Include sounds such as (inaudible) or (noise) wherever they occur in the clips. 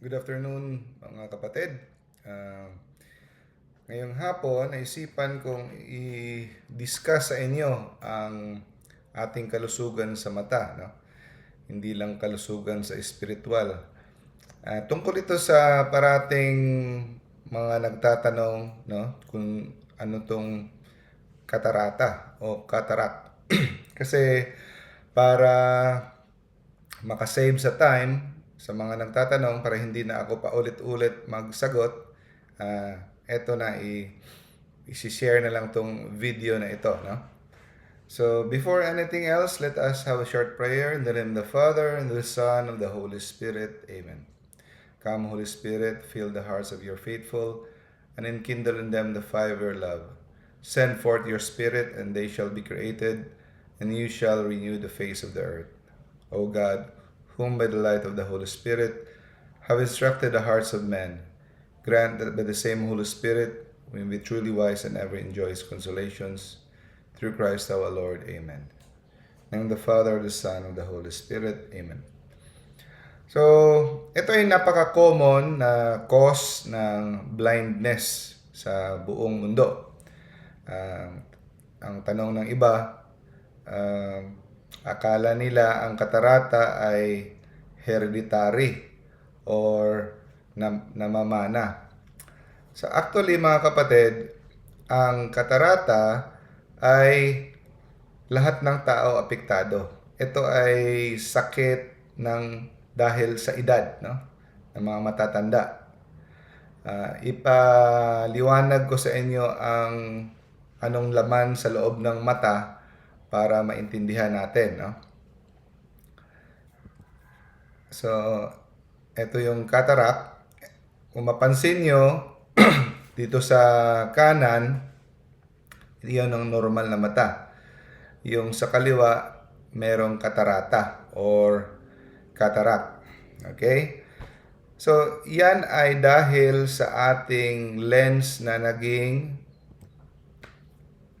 Good afternoon mga kapatid. Ah, ngayong hapon, naisipan kong i-discuss sa inyo ang ating kalusugan sa mata. No? Hindi lang kalusugan sa espiritual. Ah, tungkol ito sa parating mga nagtatanong no, kung ano tong katarata o katarak. (clears throat) Kasi para makasave sa time sa mga nagtatanong para hindi na ako paulit-ulit magsagot, ah eto na i i-share na lang tong video na ito, no? So, before anything else, let us have a short prayer in the name of the Father, and the Son, and the Holy Spirit. Amen. Come, Holy Spirit, fill the hearts of your faithful, and enkindle in them the fire of your love. Send forth your Spirit, and they shall be created, and you shall renew the face of the earth. O God, whom by the light of the Holy Spirit have instructed the hearts of men, grant that by the same Holy Spirit we may be truly wise and ever enjoy His consolations. Through Christ our Lord. Amen. Nang the Father, the Son, and the Holy Spirit. Amen. So, ito ay napaka-common na cause ng blindness sa buong mundo. Ah, ang tanong ng iba, ah, akala nila ang katarata ay hereditary or nam- namamana. So actually mga kapatid, ang katarata ay lahat ng tao apektado. Ito ay sakit ng dahil sa edad, no? Ng mga matatanda. Ah, ipaliwanag ko sa inyo ang anong laman sa loob ng mata para maintindihan natin, no? So, ito yung cataract. Kung mapansin nyo, (clears throat) dito sa kanan, iyon ang normal na mata. Yung sa kaliwa, merong katarata or cataract. Okay? So, yan ay dahil sa ating lens na naging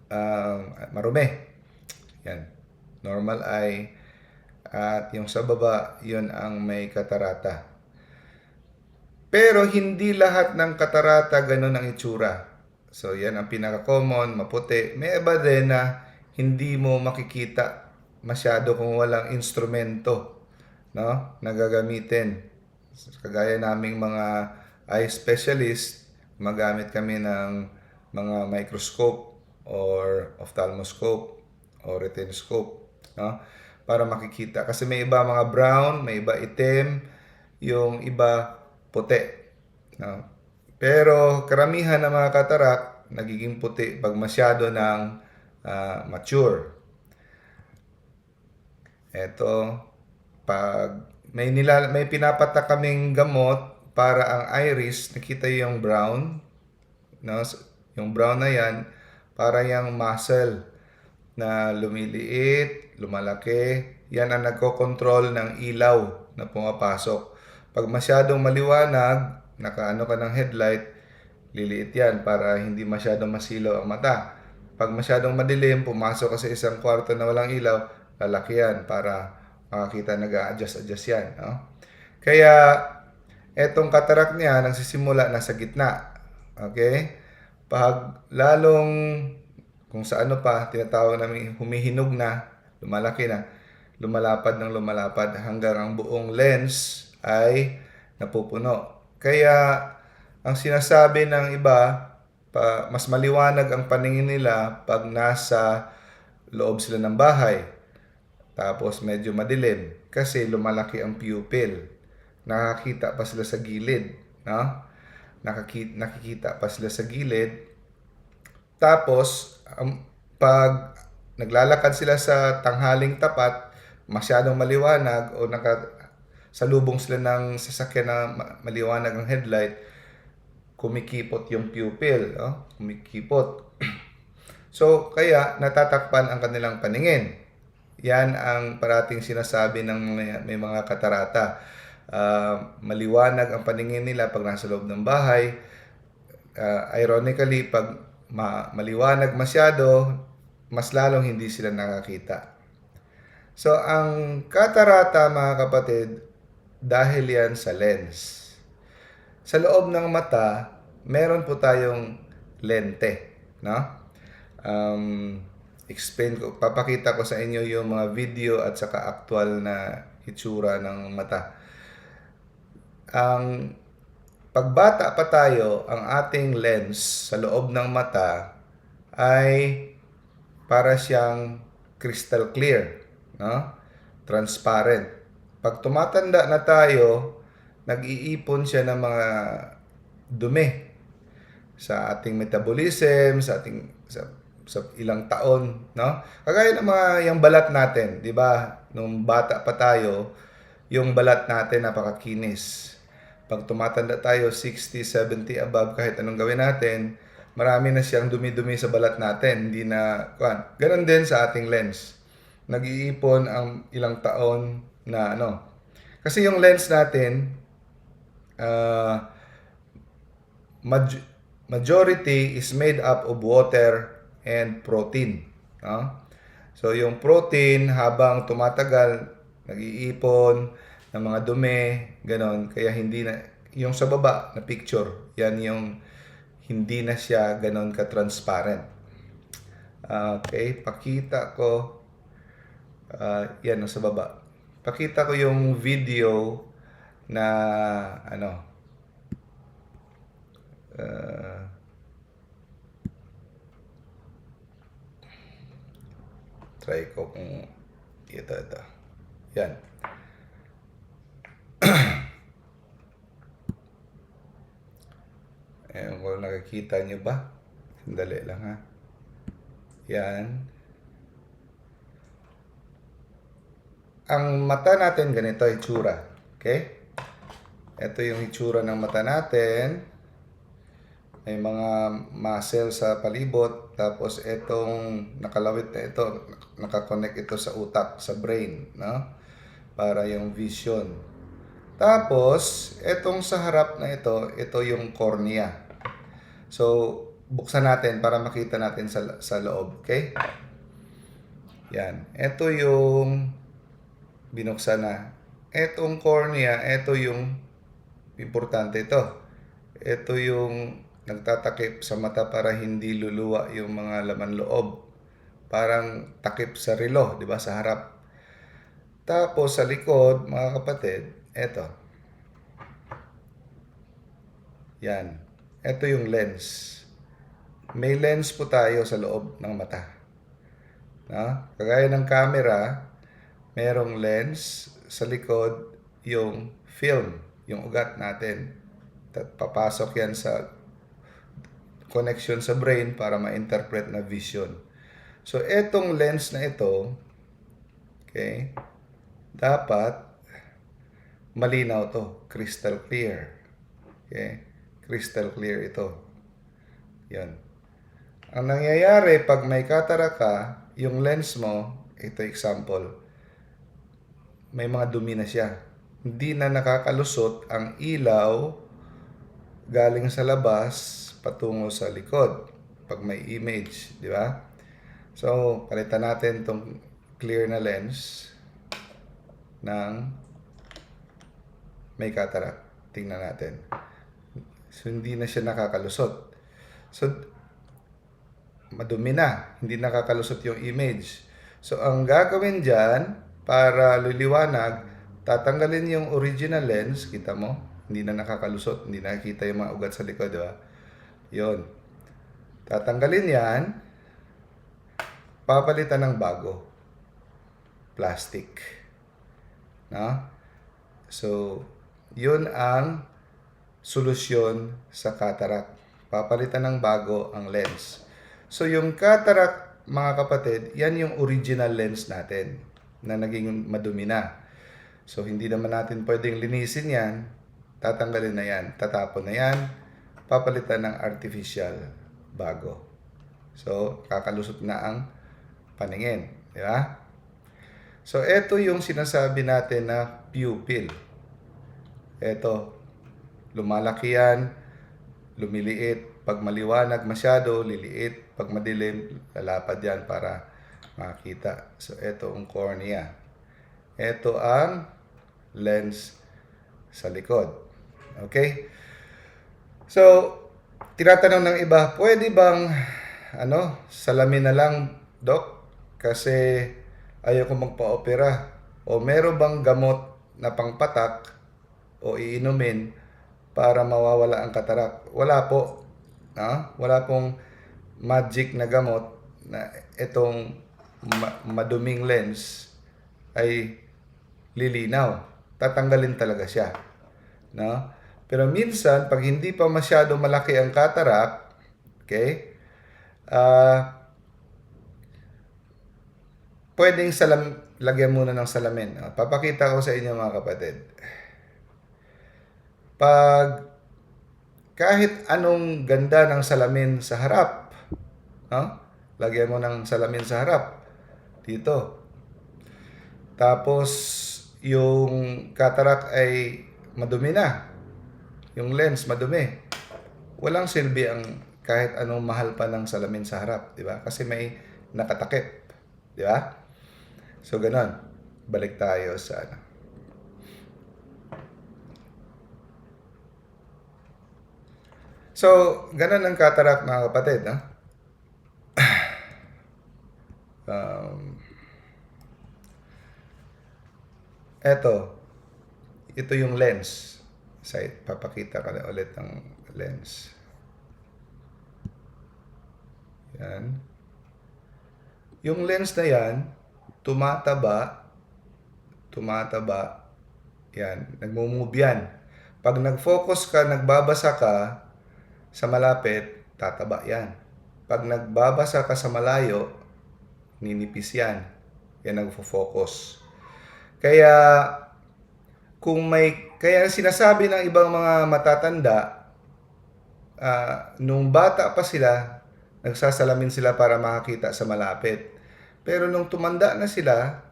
um, marumi. Yan. Normal eye. At yung sa baba, yun ang may katarata. Pero hindi lahat ng katarata ganun ang itsura. So, yan ang pinaka-common, maputi. May iba din na hindi mo makikita masyado kung walang instrumento no, na gagamitin. Kagaya naming mga eye specialist, magamit kami ng mga microscope or ophthalmoscope or retinoscope no? para makikita. Kasi may iba mga brown, may iba itim, yung iba puti. No? Pero karamihan ng mga katarak nagiging puti pag masyado ng ah, mature. Ito, pag may nila may pinapatak kaming gamot para ang iris, nakita yung brown, no? Yung brown na yan, para yung muscle na lumiliit, lumalaki. Yan ang nagko-control ng ilaw na pumapasok. Pag masyadong maliwanag, nakaano ka ng headlight, liliit yan para hindi masyadong masilaw ang mata. Pag masyadong madilim, pumasok ka sa isang kwarto na walang ilaw, lalaki yan para makakita nag-a-adjust-adjust yan. No? Kaya, etong katarak niya, nagsisimula na sa gitna. Okay? Pag lalong, kung sa ano pa, tinatawag namin humihinog na, lumalaki na, lumalapad ng lumalapad hanggang ang buong lens ay napupuno. Kaya, ang sinasabi ng iba, pa, mas maliwanag ang paningin nila pag nasa loob sila ng bahay. Tapos medyo madilim kasi lumalaki ang pupil. Nakakita pa sila sa gilid, no? Nakakita, nakikita pa sila sa gilid. Tapos ang pag naglalakad sila sa tanghaling tapat, masyadong maliwanag o naka salubong sila ng sasakyan na ma- maliwanag ang headlight, kumikipot yung pupil, no? kumikipot. (clears throat) so, kaya natatakpan ang kanilang paningin. Yan ang parating sinasabi ng may, may mga katarata. Ah, maliwanag ang paningin nila pag nasa loob ng bahay. Ah, ironically, pag ma- maliwanag masyado, mas lalong hindi sila nakakita. So, ang katarata, mga kapatid, dahil yan sa lens. sa loob ng mata, meron po tayong lente, no? Um, explain ko, papakita ko sa inyo yung mga video at saka actual na itsura ng mata. Ang pagbata pa tayo, ang ating lens sa loob ng mata ay para siyang crystal clear, no? Transparent. Pag tumatanda na tayo, nag-iipon siya ng mga dumi sa ating metabolism, sa ating sa, sa ilang taon, no? Kagaya ng mga yung balat natin, 'di ba? Nung bata pa tayo, yung balat natin napakakinis. Pag tumatanda tayo 60, 70 above kahit anong gawin natin, marami na siyang dumi-dumi sa balat natin, hindi na kuan. Ganon din sa ating lens. Nag-iipon ang ilang taon na ano. Kasi yung lens natin uh, maj- majority is made up of water and protein. No? So yung protein habang tumatagal, nag-iipon ng mga dumi, ganon. Kaya hindi na, yung sa baba na picture, yan yung hindi na siya ganon ka-transparent. Okay, pakita ko, uh, yan sa baba. Pakita ko yung video na ano, uh, try ko kung ito, ito. Yan. Ayan kung nakikita nyo ba. Sandali lang ha. Yan. Ang mata natin ganito itsura. Okay? Ito yung itsura ng mata natin. May mga muscle sa palibot. Tapos itong nakalawit na ito, nakakonect ito sa utak, sa brain. No? Para yung vision. Tapos, itong sa harap na ito, ito yung cornea. So, buksan natin para makita natin sa, sa loob. Okay? Yan. Ito yung binuksan na. Etong cornea, ito yung importante ito. Ito yung nagtatakip sa mata para hindi luluwa yung mga laman loob. Parang takip sa relo, di ba, sa harap. Tapos sa likod, mga kapatid, eto. Yan. Ito yung lens. May lens po tayo sa loob ng mata. No? Kagaya ng camera, merong lens sa likod yung film, yung ugat natin. At papasok yan sa connection sa brain para ma-interpret na vision. So, etong lens na ito, okay, dapat malinaw to, crystal clear. Okay? Crystal clear ito. Yan. Ang nangyayari pag may cataract ka, yung lens mo, ito example, may mga dumi na siya. Hindi na nakakalusot ang ilaw galing sa labas patungo sa likod pag may image, di ba? So, palitan natin tong clear na lens ng may cataract. Tingnan natin. So, hindi na siya nakakalusot. So, madumi na. Hindi nakakalusot yung image. So, ang gagawin dyan, para liliwanag, tatanggalin yung original lens. Kita mo? Hindi na nakakalusot. Hindi nakikita yung mga ugat sa likod, di ba? Yun. Tatanggalin yan. Papalitan ng bago. Plastic. No? So, yun ang solusyon sa cataract. Papalitan ng bago ang lens. So, yung cataract, mga kapatid, yan yung original lens natin na naging madumi na. So, hindi naman natin pwedeng linisin yan. Tatanggalin na yan. Tatapon na yan. Papalitan ng artificial bago. So, kakalusot na ang paningin. Di ba? So, ito yung sinasabi natin na pupil. Ito, lumalaki yan, lumiliit. Pag maliwanag masyado, liliit. Pag madilim, lalapad yan para makita. So, ito ang cornea. Ito ang lens sa likod. Okay? So, tinatanong ng iba, pwede bang ano, salamin na lang, Dok? Kasi ayoko magpa-opera. O meron bang gamot na pangpatak o iinumin para mawawala ang katarak? Wala po. Ha? Wala pong magic na gamot na itong ma- maduming lens ay lilinaw. Tatanggalin talaga siya. No? Pero minsan, pag hindi pa masyado malaki ang cataract, okay, ah, pwedeng salam, lagyan muna ng salamin. Ah, Papakita ko sa inyo mga kapatid. Pag kahit anong ganda ng salamin sa harap, no? lagyan mo ng salamin sa harap, dito. Tapos, yung cataract ay madumi na. Yung lens madumi. Walang silbi ang kahit anong mahal pa ng salamin sa harap, di ba? Kasi may nakatakip, di ba? So, ganon. Balik tayo sa ano. So, ganon ang cataract mga kapatid, no? (sighs) um, eto, ito yung lens. Side, papakita ka na ulit ng lens. Yan. Yung lens na yan, tumataba, tumataba, yan, nagmumove yan. Pag nag-focus ka, nagbabasa ka sa malapit, tataba yan. Pag nagbabasa ka sa malayo, ninipis yan. Yan nagfo-focus. Kaya, kung may, kaya sinasabi ng ibang mga matatanda, ah, nung bata pa sila, nagsasalamin sila para makakita sa malapit. Pero nung tumanda na sila,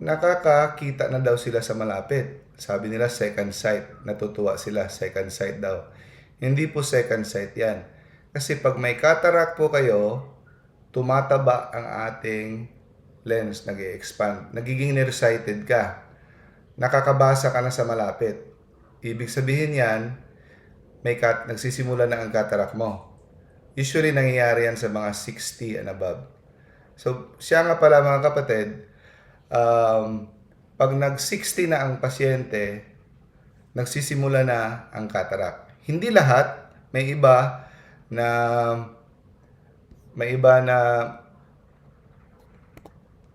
nakakakita na daw sila sa malapit. Sabi nila second sight. Natutuwa sila, second sight daw. Hindi po second sight yan. Kasi pag may cataract po kayo, tumataba ang ating lens, nag expand Nagiging nearsighted ka. Nakakabasa ka na sa malapit. Ibig sabihin yan, may cat, nagsisimula na ang cataract mo. Usually, nangyayari yan sa mga 60 and above. So, siya nga pala mga kapatid, um, pag nag-60 na ang pasyente, nagsisimula na ang cataract. Hindi lahat, may iba na may iba na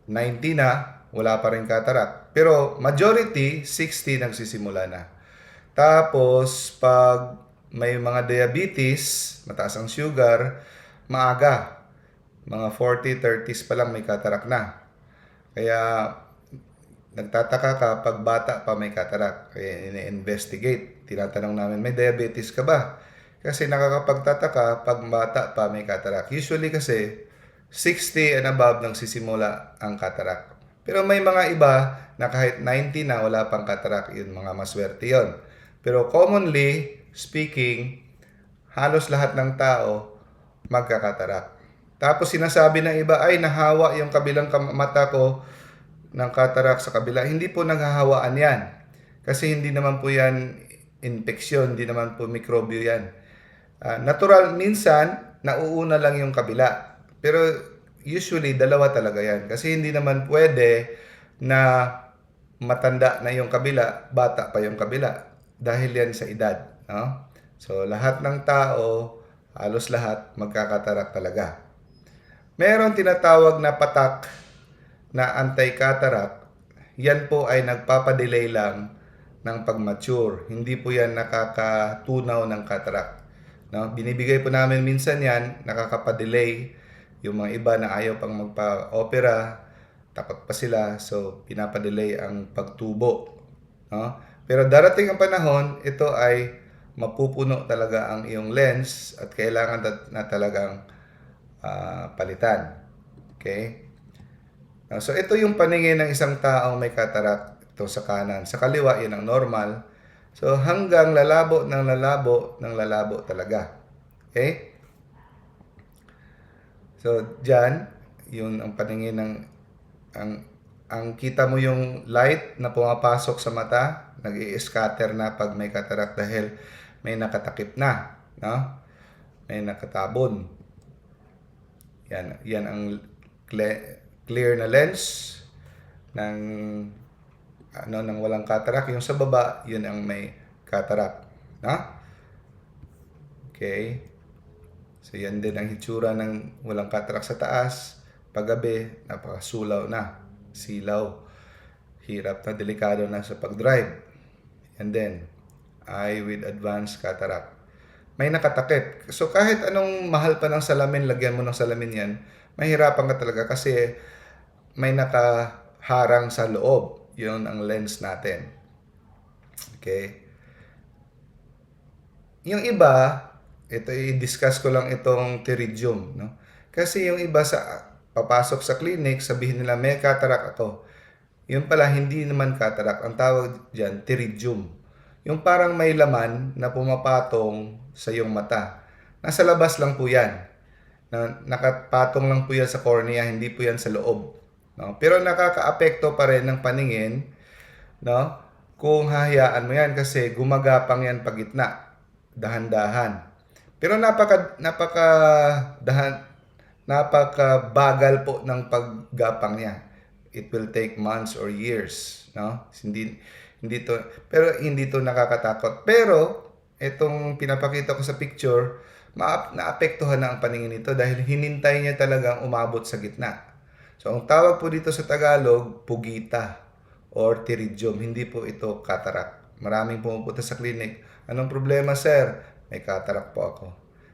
90 na, wala pa rin cataract. Pero majority, 60 nagsisimula na. Tapos, pag may mga diabetes, mataas ang sugar, maaga. Mga 40, 30s pa lang may cataract na. Kaya, nagtataka ka pag bata pa may cataract. Kaya ini-investigate. Tinatanong namin, may diabetes ka ba? Kasi nakakapagtataka pag bata pa may cataract. Usually kasi, 60 and above nang sisimula ang cataract. Pero may mga iba na kahit 90 na wala pang cataract, yun mga maswerte yun. Pero commonly speaking, halos lahat ng tao magkakatarak. Tapos sinasabi ng iba, ay nahawa yung kabilang mata ko ng katarak sa kabila. Hindi po naghahawaan yan. Kasi hindi naman po yan infeksyon, hindi naman po mikrobyo yan. Ah, natural, minsan, nauuna lang yung kabila. Pero usually, dalawa talaga yan. Kasi hindi naman pwede na matanda na yung kabila, bata pa yung kabila. Dahil yan sa edad. No? So, lahat ng tao, halos lahat, magkakatarak talaga. Meron tinatawag na patak na anti-cataract. Yan po ay nagpapadelay lang ng pag-mature. Hindi po yan nakakatunaw ng cataract. No? Binibigay po namin minsan yan, nakakapadelay. Yung mga iba na ayaw pang magpa-opera, takot pa sila, so pinapadelay ang pagtubo. No? Pero darating ang panahon, ito ay mapupuno talaga ang iyong lens at kailangan na, talagang ah, palitan. Okay? So ito yung paningin ng isang taong may cataract ito sa kanan. Sa kaliwa, yun ang normal. So hanggang lalabo ng lalabo ng lalabo talaga. Okay? So diyan, yun ang paningin ng ang ang kita mo yung light na pumapasok sa mata, nag scatter na pag may cataract dahil may nakatakip na. no? May nakatabon. Yan, yan ang cle- clear na lens ng ano ng walang cataract. Yung sa baba, yun ang may cataract, no? Okay. So yan din ang hitsura ng walang cataract sa taas. Paggabi, napakasulaw na. Silaw. Hirap na, delikado na sa pag-drive. And then, eye with advanced cataract. May nakatakip. So kahit anong mahal pa ng salamin, lagyan mo ng salamin yan, mahirapan ka talaga kasi may nakaharang sa loob. Yun ang lens natin. Okay? Yung iba, ito i-discuss ko lang itong pterygium, no? Kasi yung iba sa papasok sa clinic, sabihin nila may cataract ako. Yun pala hindi naman cataract, ang tawag diyan pterygium. Yung parang may laman na pumapatong sa iyong mata. Nasa labas lang po 'yan. Na, nakapatong lang po 'yan sa cornea, hindi po 'yan sa loob. No? Pero nakakaapekto pa rin ng paningin, no? Kung hahayaan mo 'yan kasi gumagapang 'yan pag gitna dahan-dahan. Pero napaka napaka dahan napaka bagal po ng paggapang niya. It will take months or years, no? Hindi hindi to pero hindi to nakakatakot. Pero itong pinapakita ko sa picture, ma naapektuhan na ang paningin nito dahil hinintay niya talagang umabot sa gitna. So ang tawag po dito sa Tagalog, pugita or pterygium. Hindi po ito cataract. Maraming pumupunta sa clinic. Anong problema, sir? May cataract po ako.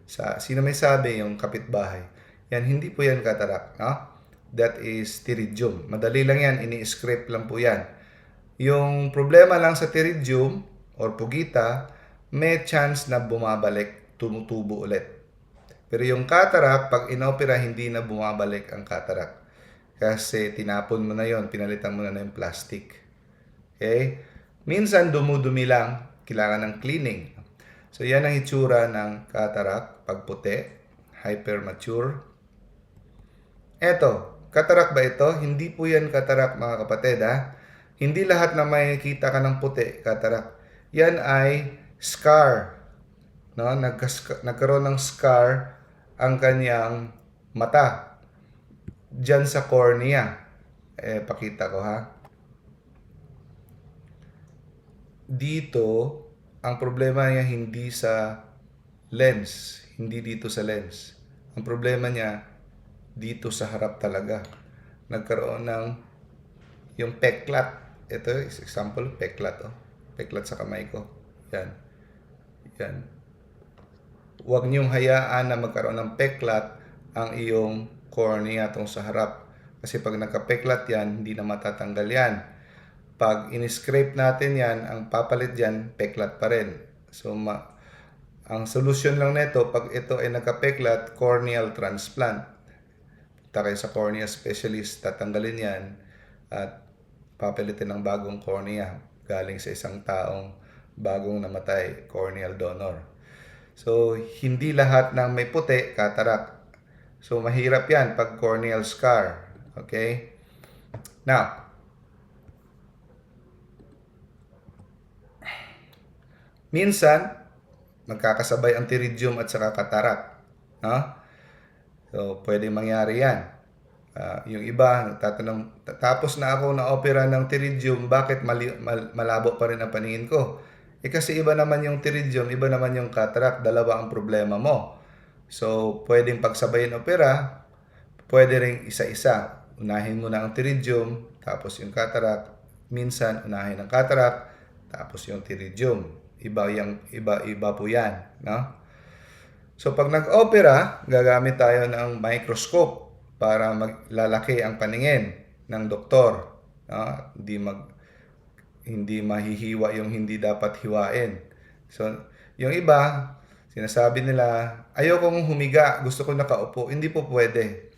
Sa sino may sabi yung kapitbahay. Yan hindi po yan cataract, no? That is pterygium. Madali lang yan, ini-script lang po yan. Yung problema lang sa pterygium or pugita, may chance na bumabalik, tumutubo ulit. Pero yung cataract, pag inopera, hindi na bumabalik ang cataract. Kasi tinapon mo na yon, pinalitan mo na ng plastic. Okay? Minsan dumudumi lang, kailangan ng cleaning. So yan ang itsura ng cataract pag puti, hypermature. Eto, cataract ba ito? Hindi po yan cataract mga kapatid ha. Hindi lahat na makikita ka ng puti, cataract. Yan ay scar. No? Nagkas- nagkaroon ng scar ang kanyang mata. Diyan sa cornea. Eh, pakita ko ha. Dito, ang problema niya hindi sa lens. Hindi dito sa lens. Ang problema niya, dito sa harap talaga. Nagkaroon ng yung peklat. Ito is example, peklat. Oh. Peklat sa kamay ko. Yan. Yan. Huwag niyong hayaan na magkaroon ng peklat ang iyong cornea tong sa harap. Kasi pag nagka-peklat yan, hindi na matatanggal yan. Pag in-scrape natin yan, ang papalit dyan, peklat pa rin. So, ma- ang solusyon lang nito, pag ito ay nagka-peklat, corneal transplant. Punta sa cornea specialist, tatanggalin yan at papalitin ng bagong cornea galing sa isang taong bagong namatay, corneal donor. So, hindi lahat ng may puti, cataract. So, mahirap yan pag corneal scar. Okay? Now, minsan, magkakasabay ang pterygium at saka cataract. No? So, pwede mangyari yan. Ah, yung iba, nagtatanong, tapos na ako na opera ng pterygium, bakit mali, mal- malabo pa rin ang paningin ko? Eh kasi iba naman yung pterygium, iba naman yung cataract, dalawa ang problema mo. So, pwedeng pagsabayin opera, pwede rin isa-isa. Unahin mo na ang pterygium, tapos yung cataract. Minsan, unahin ang cataract, tapos yung pterygium. Iba, yung, iba, iba po yan. No? So, pag nag-opera, gagamit tayo ng microscope para maglalaki ang paningin ng doktor. No? Hindi mag hindi mahihiwa yung hindi dapat hiwain. So, yung iba, sinasabi nila, ayokong humiga, gusto ko nakaupo. Hindi po pwede.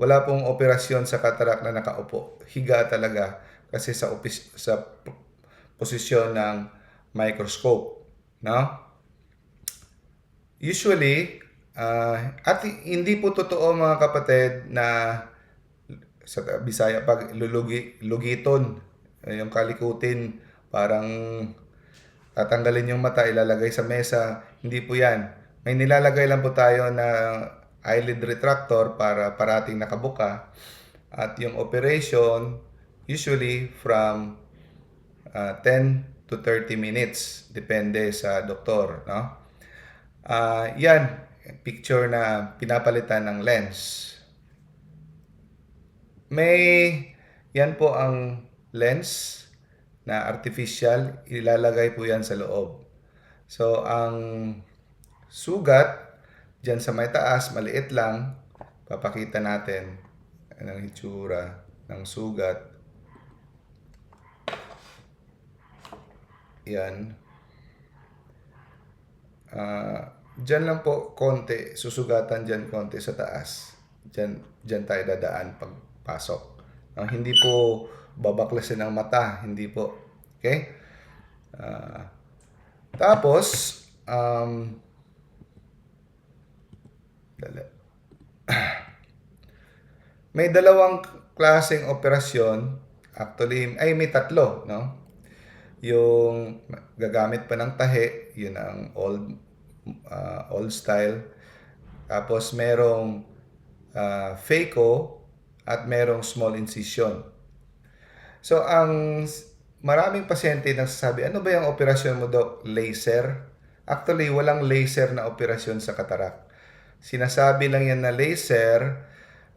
Wala pong operasyon sa cataract na nakaupo. Higa talaga kasi sa opis, sa posisyon ng microscope, no? Usually, ah, at hindi po totoo mga kapatid na sa Bisaya pag lulugi, lugiton, eh, yung kalikutin, parang tatanggalin yung mata, ilalagay sa mesa. Hindi po yan. may nilalagay lang po tayo na eyelid retractor para parating nakabuka. At yung operation, usually from uh, 10 to 30 minutes. Depende sa doktor. No? Ah, yan, picture na pinapalitan ng lens. May, yan po ang lens na artificial, ilalagay po yan sa loob. So, ang sugat, dyan sa may taas, maliit lang, papakita natin ang itsura ng sugat. Yan. Ah, dyan lang po konti, susugatan dyan konti sa taas. Dyan, dyan tayo dadaan pagpasok. Ah, hindi po babaklasin ang mata, hindi po. Okay? Ah, tapos, um, (clears throat) may dalawang klaseng operasyon. Actually, ay may tatlo, no? Yung gagamit pa ng tahe, yun ang old uh, old style. Tapos merong uh, phaco at merong small incision. So ang maraming pasyente nagsasabi, ano ba yung operasyon mo dok? Laser? Actually, walang laser na operasyon sa katarak. Sinasabi lang yan na laser.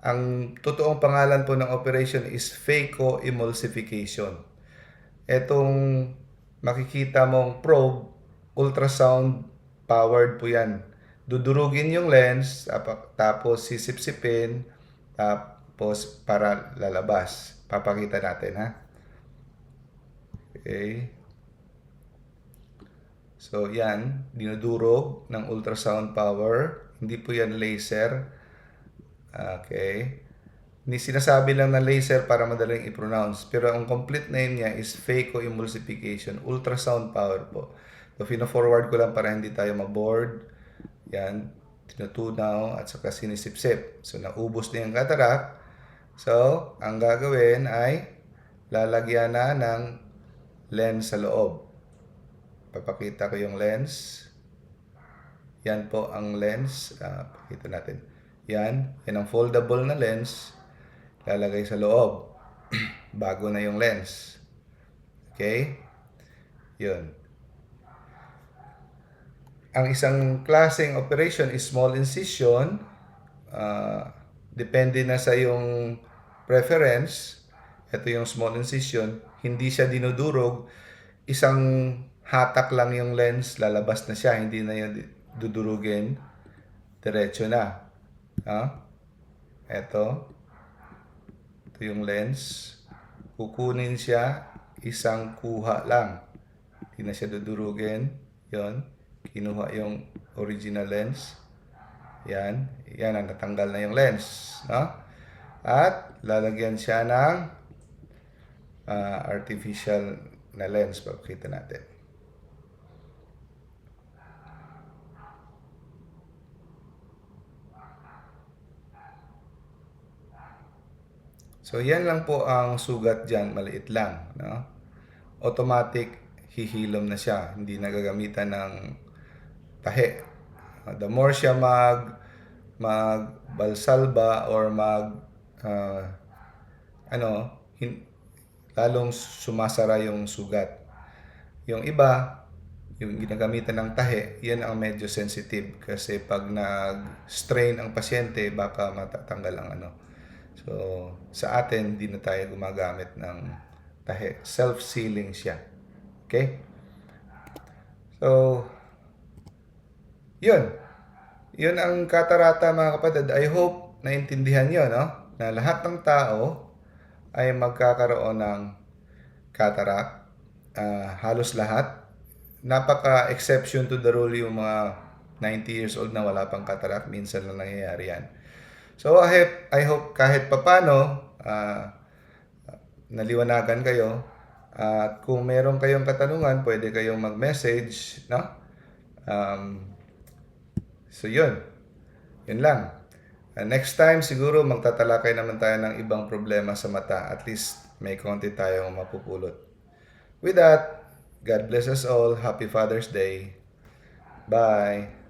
Ang totoong pangalan po ng operation is phacoemulsification. Etong makikita mong probe, ultrasound powered po yan. Dudurugin yung lens, tapos sisipsipin, tapos para lalabas. Papakita natin ha. Okay. So yan, dinudurog ng ultrasound power. Hindi po yan laser. Okay. Ni sinasabi lang na laser para madaling i-pronounce. Pero ang complete name niya is phacoemulsification, ultrasound power po. So, fino-forward ko lang para hindi tayo maboard. Yan, tinutunaw at saka sinisipsip. So, naubos na yung cataract. So, ang gagawin ay lalagyan na ng lens sa loob. Papakita ko yung lens. Yan po ang lens. Ah, pakita natin. Yan. Yan ang foldable na lens. Lalagay sa loob. (clears throat) Bago na yung lens. Okay? Yun. Ang isang klaseng operation is small incision. Ah, depende na sa yung preference. Ito yung small incision. Hindi siya dinudurog. Isang hatak lang yung lens. Lalabas na siya. Hindi na yun dudurugin. Diretso na. Ha? Ito. Ito yung lens. Kukunin siya. Isang kuha lang. Hindi na siya dudurugin. Yon. Kinuha yung original lens. Yan. Yan ang natanggal na yung lens. No? At lalagyan siya ng ah, artificial na lens. Pakita natin. So, yan lang po ang sugat dyan. Maliit lang. No? Automatic, hihilom na siya. Hindi nagagamitan ng tahe. Uh, the more siya mag magbalsalba or mag uh, ano hin, lalong sumasara yung sugat. Yung iba, yung ginagamitan ng tahe, yan ang medyo sensitive kasi pag nag-strain ang pasyente, baka matatanggal ang ano. So, sa atin, di na tayo gumagamit ng tahe. Self-sealing siya. Okay? So, yun. Yun ang katarata mga kapatid. I hope naintindihan nyo, no? Na lahat ng tao ay magkakaroon ng cataract. Ah, halos lahat. Napaka-exception to the rule yung mga 90 years old na wala pang cataract. Minsan lang nangyayari yan. So, I hope, I hope kahit papano, ah, naliwanagan kayo. At kung meron kayong katanungan, pwede kayong mag-message, no? Um, so, yun. Yun lang. Uh, next time, siguro magtatalakay naman tayo ng ibang problema sa mata. At least may konti tayong mapupulot. With that, God bless us all. Happy Father's Day. Bye.